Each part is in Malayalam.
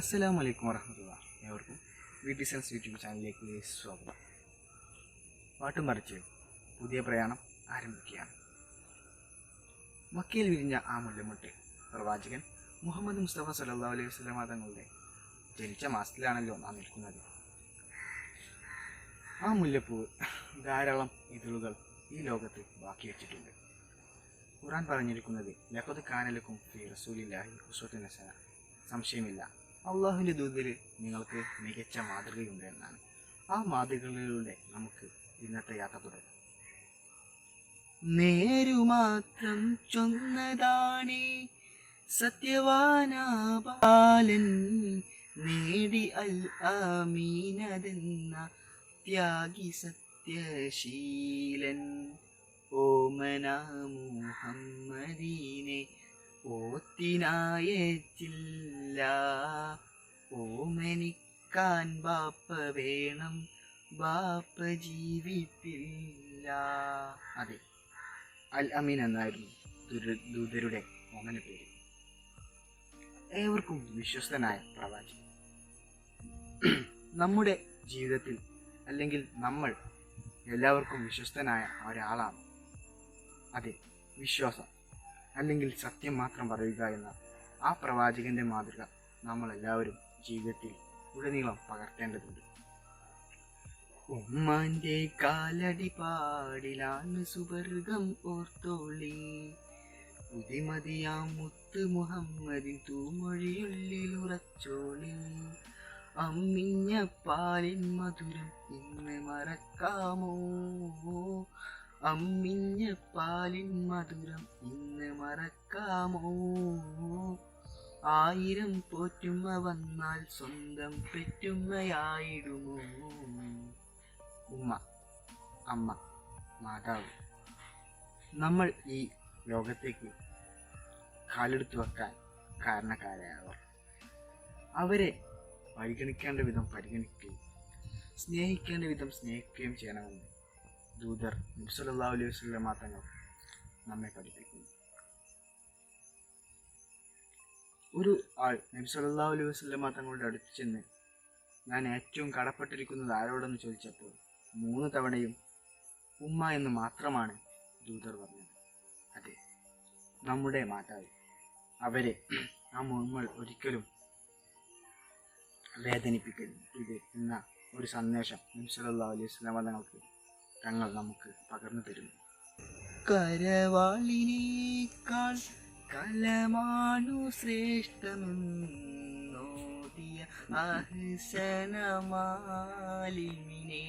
അസ്സലാം വലൈക്കും വറഹമത്തുള്ള ഏവർക്കും വി ഡി സെൻസ് യൂട്യൂബ് ചാനലിലേക്ക് സ്വാഗതം. പാട്ടും പറിച്ച് പുതിയ പ്രയാണം ആരംഭിക്കുകയാണ്. മക്കയിൽ വിരിഞ്ഞ ആ മുല്ലമുട്ട് പ്രവാചകൻ മുഹമ്മദ് മുസ്തഫ സല്ലാ അലൈഹി വസ്ലം തങ്ങളുടെ ജനിച്ച മാസത്തിലാണല്ലോ നാം നിൽക്കുന്നത്. ആ മുല്ലപ്പൂവ് ധാരാളം ഇതളുകൾ ഈ ലോകത്ത് ബാക്കി വെച്ചിട്ടുണ്ട്. ഖുറാൻ പറഞ്ഞിരിക്കുന്നത് ലഹദ് കാനലക്കും ഫി റസൂലില്ലാഹി ഹസന. സംശയമില്ല. അള്ളാഹുവിന്റെ ദൂതിൽ നിങ്ങൾക്ക് മികച്ച മാതൃകയുണ്ട് എന്നാണ്. ആ മാതൃകകളിലൂടെ നമുക്ക് ഇന്നത്തെ യാത്ര തുടരാം. നേരുമാത്രം ചൊന്നതാണേ സത്യവാനാപാലൻ നേടി അൽ ആമീനതെന്ന ത്യാഗി സത്യശീലൻ. ഓമന മുഹമ്മദീനെ ഓത്തിനായച്ചില്ല ഓമനിക്കാൻ ബാപ്പ വേണം. ബാപ്പ ജീവിപ്പില്ല. അതെ. അൽ അമീൻ എന്നായിരുന്നു ദൂതരുടെ ഓമന പേര്. ഏവർക്കും വിശ്വസ്തനായ പ്രവാചകൻ നമ്മുടെ ജീവിതത്തിൽ അല്ലെങ്കിൽ നമ്മൾ എല്ലാവർക്കും വിശ്വസ്തനായ ഒരാളാണ്. അതെ വിശ്വാസം. അല്ലെങ്കിൽ സത്യം മാത്രം പറയുക എന്ന ആ പ്രവാചകന്റെ മാതൃക നമ്മളെല്ലാവരും ജീവിതത്തിൽ ഉടനീളം പകർത്തേണ്ടതുണ്ട്. ഉമ്മാന്റെ കാലടി പാടിലാണ് സുവർഗം ഓർത്തോളി. പുതിമതിയാം മുത്ത് മുഹമ്മദിൻ തൂമൊഴിയുള്ളിൽ ഉറച്ചോളി. അമ്മിഞ്ഞ പാലിൻ മധുരം ഇന്ന് മറക്കാമോ? അമ്മിഞ്ഞ പാലിൻ മധുരം ഇന്ന് മറക്കാമോ? ആയിരം പോറ്റുമ്മ വന്നാൽ സ്വന്തം പെറ്റുമ്മയായിടുമോ? ഉമ്മ അമ്മ മാതാവ് നമ്മൾ ഈ ലോകത്തേക്ക് കാലെടുത്തു വെക്കാൻ കാരണക്കാരായവർ. അവരെ പരിഗണിക്കേണ്ട വിധം പരിഗണിക്കുകയും സ്നേഹിക്കേണ്ട വിധം സ്നേഹിക്കുകയും ചെയ്യണമെന്ന് ദൂതർ നബ്സുല്ലാ അലൈഹി വസ്ലം മാത്രങ്ങൾ നമ്മെ പഠിപ്പിക്കുന്നു. ഒരു ആൾ നബ്സല്ലാ അലൈഹി വസ്ലം തങ്ങളുടെ അടുത്ത് ചെന്ന് ഞാൻ ഏറ്റവും കടപ്പെട്ടിരിക്കുന്നത് ആരോടെന്ന് ചോദിച്ചപ്പോൾ മൂന്ന് തവണയും ഉമ്മ എന്ന് മാത്രമാണ് ദൂതർ പറഞ്ഞത്. അതെ നമ്മുടെ മാതാവ് അവരെ ആ നമ്മൾ ഒരിക്കലും വേദനിപ്പിക്കരുത് എന്ന ഒരു സന്ദേശം നബ്സല്ലാ അലൈഹി വസ്ലം തങ്ങൾക്ക് തങ്ങൾ നമുക്ക് പകർന്നു തരുന്നു കരവാളിനേക്കാൾ കലമാണു ശ്രേഷ്ഠമെന്നോതിയ അഹ്സനമാലിമിനെ.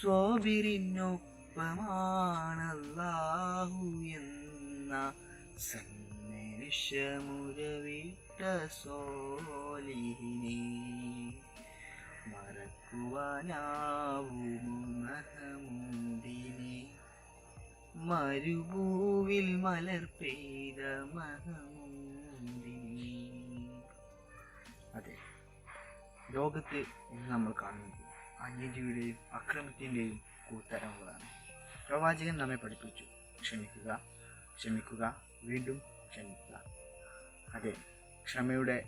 സ്വബിരിനൊപ്പമാണല്ലാഹു എന്ന സന്ദേശമുരവിട്ട സോലിഹിനെ. മറക്കുവാനാവുമോ മരുഭൂവിൽ മലർ പെയ്ത മഹമൂദിനെ അതെ ലോകത്ത് ഇന്ന് നമ്മൾ കാണുന്നത് അന്യജീവിയുടെയും അക്രമത്തിന്റെയും കൂത്തരങ്ങളാണ്. പ്രവാചകൻ നമ്മെ പഠിപ്പിച്ചു. ക്ഷമിക്കുക ക്ഷമിക്കുക വീണ്ടും ക്ഷമിക്കുക. അതെ ക്ഷമയുടെ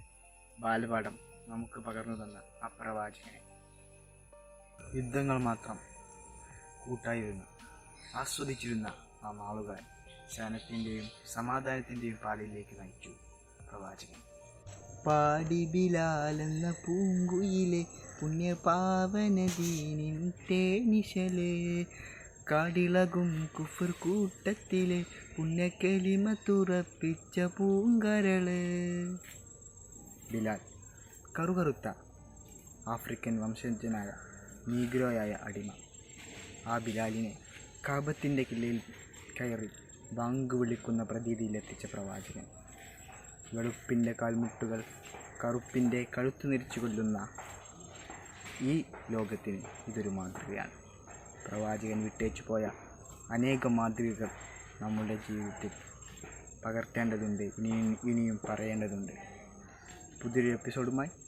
ബാലപാഠം നമുക്ക് പകർന്നു തന്ന അപ്രവാചകനെ യുദ്ധങ്ങൾ മാത്രം കൂട്ടായിരുന്നു ആസ്വദിച്ചിരുന്ന ആ നാളുകൾ ശനത്തിന്റെയും സമാധാനത്തിന്റെയും പാടിലേക്ക് നയിച്ചു പ്രവാചകൻ. പാടി ബിലാലെന്ന പൂങ്കുയിലെ പുണ്യപാവന ദീനിൻ തേനിശലേ കാടിളകും കുഫർ കൂട്ടത്തിലെ പുണ്യക്കെളിമ തുറപ്പിച്ച പൂങ്കരൾ. ബിലാൽ കറുകറുത്ത ആഫ്രിക്കൻ വംശജനായ നീഗ്രോയായ അടിമ. ആ ബിലാലിനെ കാബത്തിന്റെ കില്ലയിൽ കയറി ബാങ്ക് വിളിക്കുന്ന പ്രതീതിയിലെത്തിച്ച പ്രവാചകൻ. വെളുപ്പിന്റെ കാൽമുട്ടുകൾ കറുപ്പിന്റെ കഴുത്തു നിരിച്ചു കൊല്ലുന്ന ഈ ലോകത്തിന് ഇതൊരു മാതൃകയാണ്. പ്രവാചകൻ വിട്ടേച്ചു പോയ അനേകം മാതൃകകൾ നമ്മുടെ ജീവിതത്തിൽ പകർത്തേണ്ടതുണ്ട് ഇനിയും ഇനിയും പറയേണ്ടതുണ്ട്. പുതിയൊരു എപ്പിസോഡുമായി